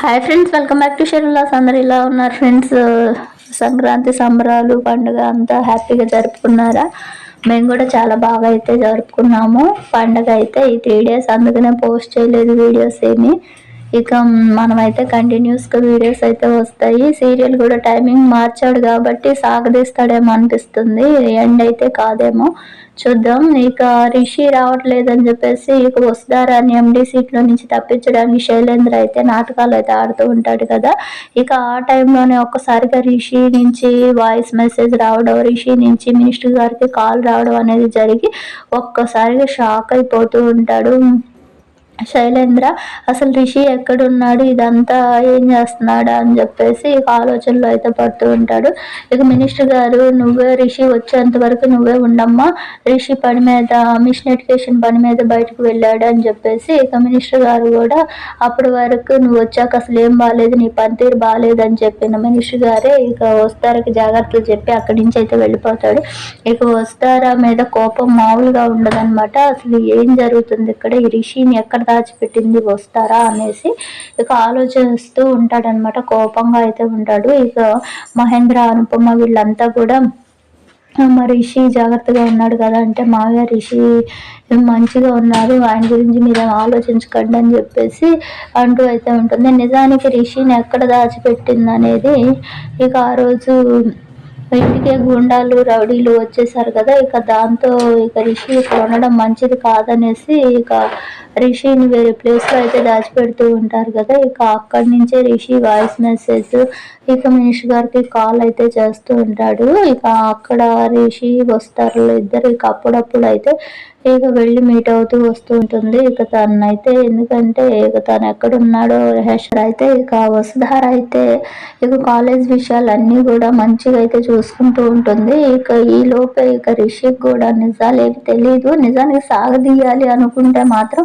Hi friends welcome back to షెరులాస్ అందరు ఇలా ఉన్నారు ఫ్రెండ్స్ uh, సంక్రాంతి సంబరాలు పండుగ అంతా హ్యాపీగా జరుపుకున్నారా? మేము కూడా చాలా బాగా అయితే జరుపుకున్నాము. పండుగ అయితే ఈ త్రీ డేస్ అందుకనే పోస్ట్ చేయలేదు వీడియోస్ ఏమి. ఇక మనమైతే కంటిన్యూస్గా వీడియోస్ అయితే వస్తాయి. సీరియల్ కూడా టైమింగ్ మార్చాడు కాబట్టి సాగదీస్తాడేమో అనిపిస్తుంది. ఎండ్ అయితే కాదేమో. చూద్దాం. ఇక రిషి రావట్లేదని చెప్పేసి ఇక వస్తారని ఎండి సీట్లో నుంచి తప్పించడానికి శైలేంద్ర అయితే నాటకాలు అయితే ఆడుతూ ఉంటాడు కదా. ఇక ఆ టైంలోనే ఒక్కసారిగా రిషి నుంచి వాయిస్ మెసేజ్ రావడం రిషి నుంచి మినిస్టర్ గారికి కాల్ రావడం అనేది జరిగి ఒక్కసారిగా షాక్ అయిపోతూ ఉంటాడు. శైలేంద్ర అసలు రిషి ఎక్కడున్నాడు? ఇదంతా ఏం చేస్తున్నాడా? అని చెప్పేసి ఇక ఆలోచనలో అయితే పడుతూ ఉంటాడు. ఇక మినిస్టర్ గారు నువ్వే రిషి వచ్చేంత వరకు నువ్వే ఉండమ్మా. రిషి పని మీద మిషన్ ఎడ్యుకేషన్ పని మీద బయటకు వెళ్ళాడు అని చెప్పేసి ఇక మినిస్టర్ గారు కూడా అప్పటి వరకు నువ్వు వచ్చాక అసలు ఏం బాగాలేదు నీ పనితీరు బాగాలేదు అని చెప్పిన మినిస్టర్ గారే ఇక వస్తారకి జాగ్రత్తలు చెప్పి అక్కడి నుంచి అయితే వెళ్ళిపోతాడు. ఇక వస్తారా మీద కోపం మామూలుగా ఉండదన్నమాట. అసలు ఏం జరుగుతుంది ఇక్కడ? ఈ రిషిని ఎక్కడ దాచిపెట్టింది వస్తారా అనేసి ఇక ఆలోచిస్తూ ఉంటాడనమాట కోపంగా అయితే ఉంటాడు. ఇక మహేంద్ర అనుపమ వీళ్ళంతా కూడా మా రిషి జాగ్రత్తగా ఉన్నాడు కదా అంటే మావయ్య రిషి మంచిగా ఉన్నారు ఆయన గురించి మీరు ఆలోచించకండి అని చెప్పేసి అంటూ అయితే ఉంటుంది. నిజానికి రిషిని ఎక్కడ దాచిపెట్టింది అనేది ఇక ఆ రోజు ఇంటికే గుండాలు రౌడీలు వచ్చేసారు కదా. ఇక దాంతో ఇక రిషి ఇక్కడ ఉండడం మంచిది కాదనేసి ఇక రిషిని వేరే ప్లేస్లో అయితే దాచిపెడుతూ ఉంటారు కదా ఇక అక్కడి నుంచే రిషి వాయిస్ మెసేజ్ ఇక మినిష్ గారికి కాల్ అయితే చేస్తూ ఉంటాడు. ఇక అక్కడ రిషి వస్తారు ఇద్దరు ఇక అప్పుడప్పుడు అయితే ఇక వెళ్ళి మీట్ అవుతూ వస్తూ ఉంటుంది. ఇక తనైతే ఎందుకంటే ఇక తను ఎక్కడున్నాడో హెషర్ అయితే ఇక వసుధార అయితే ఇక కాలేజ్ విషయాలు అన్నీ కూడా మంచిగా అయితే చూసుకుంటూ ఉంటుంది. ఇక ఈ లోపే ఇక రిషికి కూడా నిజాలేమి తెలియదు నిజానికి సాగదీయాలి అనుకుంటే మాత్రం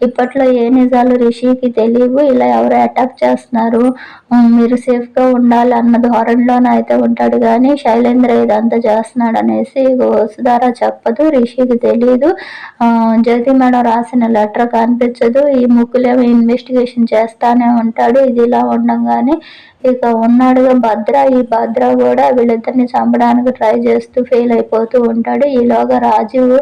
ఇప్పట్లో ఏ నిజాలు రిషికి తెలియవు. ఇలా ఎవరు అటాక్ చేస్తున్నారు? మీరు సేఫ్గా ఉండాలి అన్న ధోరణిలోనే అయితే ఉంటాడు కానీ శైలేంద్ర ఇదంతా చేస్తున్నాడు అనేసి వసుధార చెప్పదు రిషికి తెలియదు జ్యోతి మేడం రాసిన లెటర్ కనిపించదు. ఈ ముక్కులేమో ఇన్వెస్టిగేషన్ చేస్తానే ఉంటాడు. ఇది ఇలా ఉండగానే ఇక ఉన్నాడుగా భద్ర. ఈ భద్ర కూడా వీళ్ళిద్దరిని చంపడానికి ట్రై చేస్తూ ఫెయిల్ అయిపోతూ ఉంటాడు. ఈలోగా రాజీవ్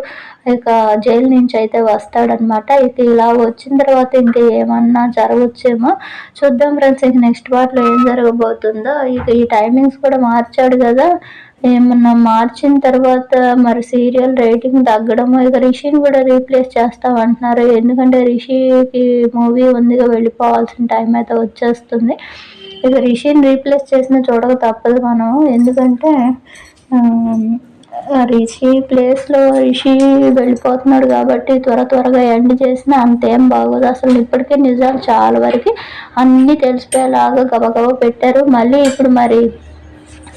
ఇక జైలు నుంచి అయితే వస్తాడనమాట ఇక ఇలా వచ్చిన తర్వాత ఇంకా ఏమన్నా జరగచ్చేమో చూద్దాం ఫ్రెండ్స్. ఇక నెక్స్ట్ పార్ట్లో ఏం జరగబోతుందో ఇక ఈ టైమింగ్స్ కూడా మార్చాడు కదా. ఏమన్నా మార్చిన తర్వాత మరి సీరియల్ రేటింగ్ తగ్గడము ఇక రిషిని కూడా రీప్లేస్ చేస్తామంటున్నారు ఎందుకంటే రిషికి మూవీ ఉందిగా వెళ్ళిపోవాల్సిన టైం అయితే వచ్చేస్తుంది. ఇక రిషిని రీప్లేస్ చేసిన చూడక తప్పదు మనం. ఎందుకంటే రిషి ప్లేస్లో రిషి వెళ్ళిపోతున్నాడు కాబట్టి త్వర త్వరగా ఎండ్ చేసినా అంతేం బాగోదు. అసలు ఇప్పటికే నిజాలు చాలా వరకు అన్నీ తెలిసిపోయేలాగా గబగబా పెట్టారు. మళ్ళీ ఇప్పుడు మరి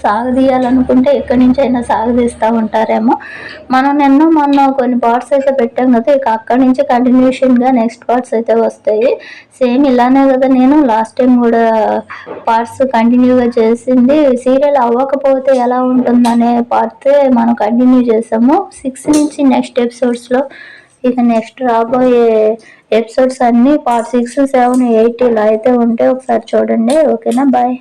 సాగదీయాలనుకుంటే ఎక్కడి నుంచి అయినా సాగదీస్తూ ఉంటారేమో. మనం నిన్న మొన్న కొన్ని పార్ట్స్ అయితే పెట్టాం కదా ఇక అక్కడి నుంచి కంటిన్యూషన్గా నెక్స్ట్ పార్ట్స్ అయితే వస్తాయి. సేమ్ ఇలానే కదా నేను లాస్ట్ టైం కూడా పార్ట్స్ కంటిన్యూగా చేసింది. సీరియల్ అవ్వకపోతే ఎలా ఉంటుందనే పార్ట్ మనం కంటిన్యూ చేసాము. సిక్స్ నుంచి నెక్స్ట్ ఎపిసోడ్స్లో ఇక నెక్స్ట్ రాబోయే ఎపిసోడ్స్ అన్నీ పార్ట్ సిక్స్ సెవెన్ ఎయిట్ ఇలా అయితే ఉంటే ఒకసారి చూడండి. ఓకేనా బాయ్